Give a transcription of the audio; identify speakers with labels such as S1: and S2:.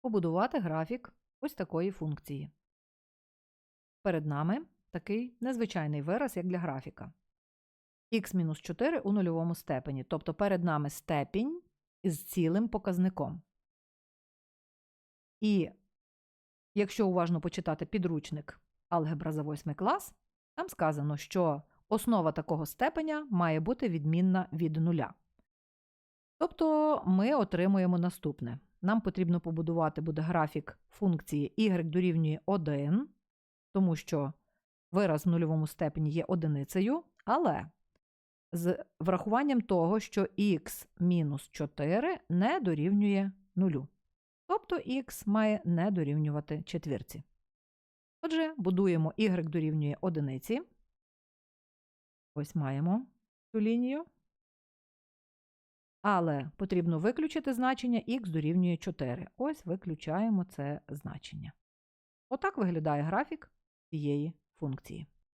S1: побудувати графік ось такої функції. Перед нами такий незвичайний вираз, як для графіка. х-4 у нульовому степені, тобто перед нами степінь із цілим показником. І якщо уважно почитати підручник Алгебра за 8 клас, там сказано, що основа такого степеня має бути відмінна від нуля. Тобто ми отримуємо наступне. Нам потрібно побудувати буде графік функції y дорівнює 1, тому що вираз в нульовому степені є одиницею, але з врахуванням того, що х мінус 4 не дорівнює нулю. Тобто х має не дорівнювати четвірці. Отже, будуємо y дорівнює одиниці. Ось маємо цю лінію. Але потрібно виключити значення х дорівнює 4. Ось виключаємо це значення. Отак виглядає графік цієї функції.